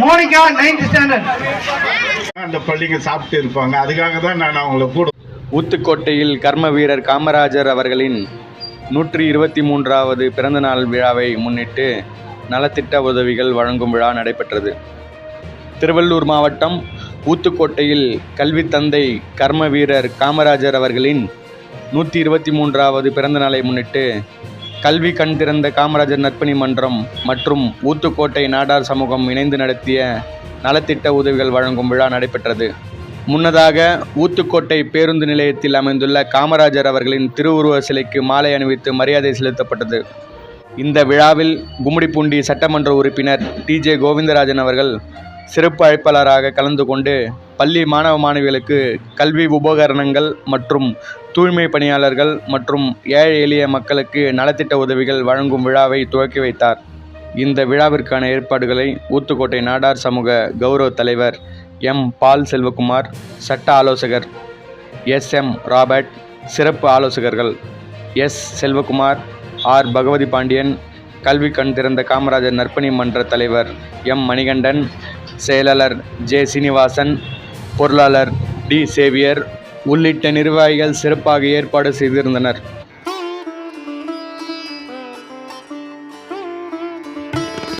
Monica ninth standard. அந்த பள்ளிங்க சாப்பிட்டு இருப்பாங்க. அதுக்காக தான் நான் அவங்கள கூட ஊத்துக்கோட்டையில் கர்ம வீரர் காமராஜர் அவர்களின் நூற்றி இருபத்தி மூன்றாவது பிறந்தநாள் விழாவை முன்னிட்டு நலத்திட்ட உதவிகள் வழங்கும் விழா நடைபெற்றது. திருவள்ளூர் மாவட்டம் ஊத்துக்கோட்டையில் கல்வி தந்தை கர்ம வீரர் காமராஜர் அவர்களின் நூற்றி இருபத்தி மூன்றாவது பிறந்தநாளை முன்னிட்டு கல்வி கண் திறந்த காமராஜர் நற்பணி மன்றம் மற்றும் ஊத்துக்கோட்டை நாடார் சமூகம் இணைந்து நடத்திய நலத்திட்ட உதவிகள் வழங்கும் விழா நடைபெற்றது. முன்னதாக ஊத்துக்கோட்டை பேருந்து நிலையத்தில் அமைந்துள்ள காமராஜர் அவர்களின் திருவுருவ சிலைக்கு மாலை அணிவித்து மரியாதை செலுத்தப்பட்டது. இந்த விழாவில் கும்மிடிப்பூண்டி சட்டமன்ற உறுப்பினர் டிஜே கோவிந்தராஜன் அவர்கள் சிறப்பு அழைப்பாளராக கலந்து கொண்டு பள்ளி மாணவ மாணவிகளுக்கு கல்வி உபகரணங்கள் மற்றும் தூய்மை பணியாளர்கள் மற்றும் ஏழை எளிய மக்களுக்கு நலத்திட்ட உதவிகள் வழங்கும் விழாவை துவக்கி வைத்தார். இந்த விழாவிற்கான ஏற்பாடுகளை ஊத்துக்கோட்டை நாடார் சமூக கௌரவ தலைவர் எம். பால் செல்வகுமார் சட்ட ஆலோசகர் எஸ். எம். ராபர்ட் சிறப்பு ஆலோசகர்கள் எஸ். செல்வகுமார் ஆர். பகவதி பாண்டியன் கல்வி கண் திறந்த காமராஜர் நற்பணி மன்ற தலைவர் எம். மணிகண்டன் செயலாளர் ஜே சீனிவாசன் பொருளாளர் டி சேவியர் உள்ளிட்ட நிர்வாகிகள் சிறப்பாக ஏற்பாடு செய்திருந்தனர்.